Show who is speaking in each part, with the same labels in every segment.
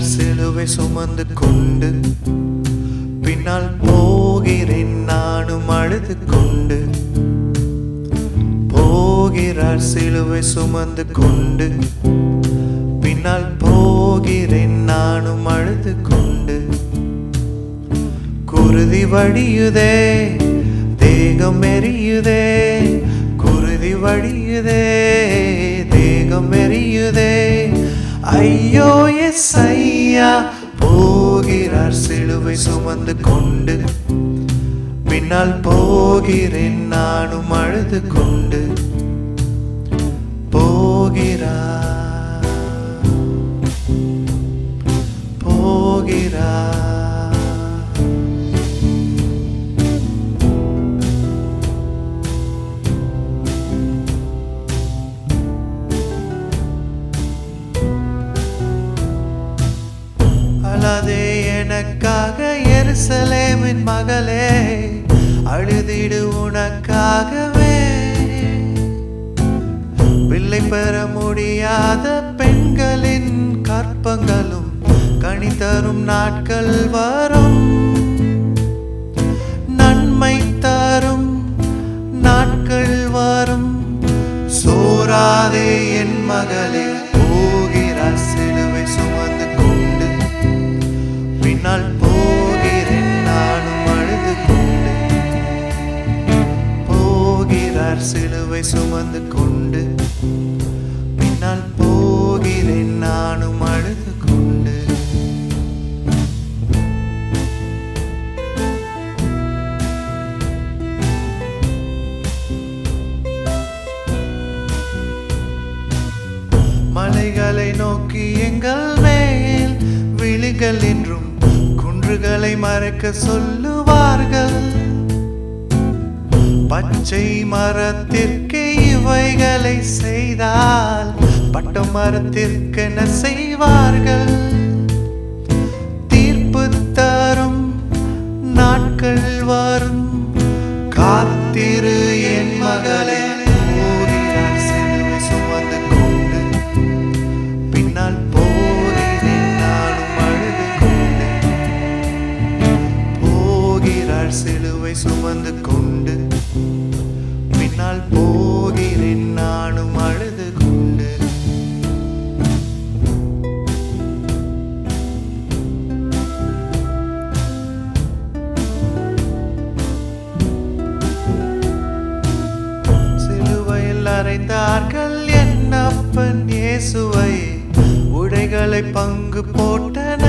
Speaker 1: சிலுவை சுமந்து கொண்டு பின்னால் போகிறேன் நானும் அழுது கொண்டு. போகிறார் சிலுவை சுமந்து கொண்டு பின்னால் போகிறேன் நானும் அழுது கொண்டு. குருதி வடியுதே தேகம் எரியுதே குருதி வடியுதே தேகம் எரியுதே. ஐயோ எஸ் ஐயா போகிறார் சிலுவை சுமந்து கொண்டு. பின்னால் போகிறேன் நானும் அழுது கொண்டு. போகிறார். எருசலேமின் மகளே அழுதிடு உனக்காகவே. பிள்ளை பெற முடியாத பெண்களின் கற்பங்களும் கனி தரும் நாட்கள் வரும். நன்மை தரும் நாட்கள் வரும். சோராதே என் மகளே போகிறார் சிலுவை சுமந்து கொண்டு பின்னால் போகிறேன் நானும் அழுது கொண்டு. மலைகளை நோக்கி எங்கள் மேல் விழிகள் என்றும் குன்றுகளை மறைக்க சொல்லும் பச்சை மரத்திற்கு இவைகளை செய்தால் பட்ட மரத்திற்கு என்ன செய்வார்கள்? தீர்ப்பு தரும் நாட்கள் வரும். காத்திரு என் மகளே சிலுவை சுமந்து கொண்டு. அறைந்தார்கள் என் அப்பன் இயேசுவை. உடைகளை பங்கு போட்டன.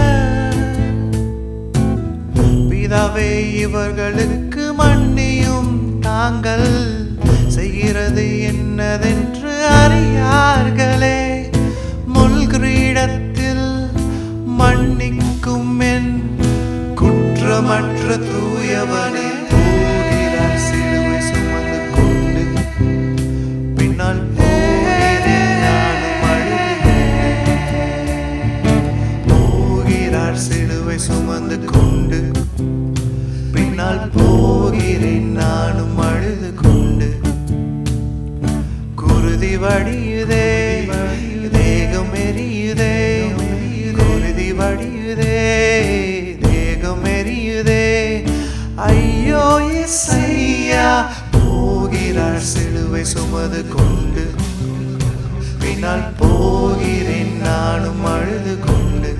Speaker 1: பிதாவே இவர்களுக்கு மன்னியும் தாங்கள். செய்கிறது என்னதென்று அறியார்களே. முள்கிரீடத்தில் மன்னிக்கும் என் குற்றமற்ற தூயவனே. போகிறார் சிலுவை சுமது கொண்டு. பின்னால் போகிறேன் நானும் அழுது கொண்டு.